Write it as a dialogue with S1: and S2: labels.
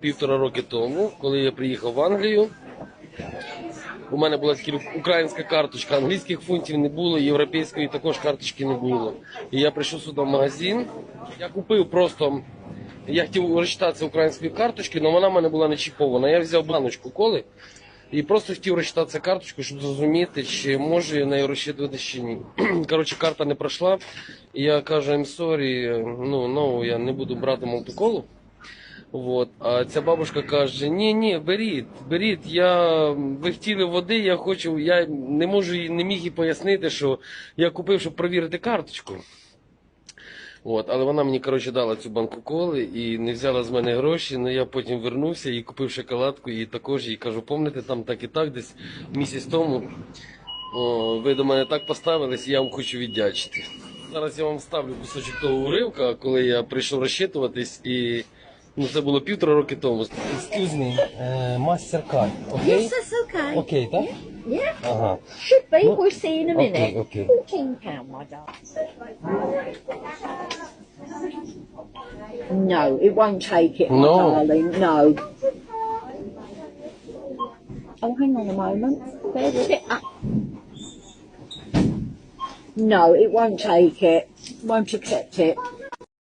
S1: Півтора роки тому, коли я приїхав в Англію, у мене була тільки українська карточка, англійських фунтів не було, європейської також карточки не було. І я прийшов сюди в магазин. Я купив просто. Я хотів розчитатися української карточки, але вона в мене була не чіпована. Я взяв баночку коли і просто хотів розчитатися карточку, щоб зрозуміти, чи можу я нею розчитувати чи ні. Коротше, карта не пройшла. Я кажу, I'm sorry, ну, no, я не буду брати мультиколу. Вот. А ця бабушка каже: ні, ні, беріть, беріть. Я ви хотіли води, я хочу. Я не можу не міг їй пояснити, що я купив, щоб перевірити карточку. От, але вона мені коротше дала цю банку коли і не взяла з мене гроші. Ну я потім вернувся і купив шоколадку, і також їй кажу, помните, там так і так, десь місяць тому. О, ви до мене так поставились, я вам хочу віддячити. Зараз я вам ставлю кусочок того уривка, коли я прийшов розчитуватись, і ну це було півтора роки тому. Excuse me, MasterCard,
S2: Yes, that's okay.
S1: Окей, так?
S2: Yeah,
S1: Ага.
S2: should be. We'll see in a minute.
S1: Okay, okay.
S2: Fourteen pound, my darling. No, it won't take it,
S1: No.
S2: darling. No. Oh, hang on a moment. Bear with it. Ah. No, it won't take it. Won't accept it.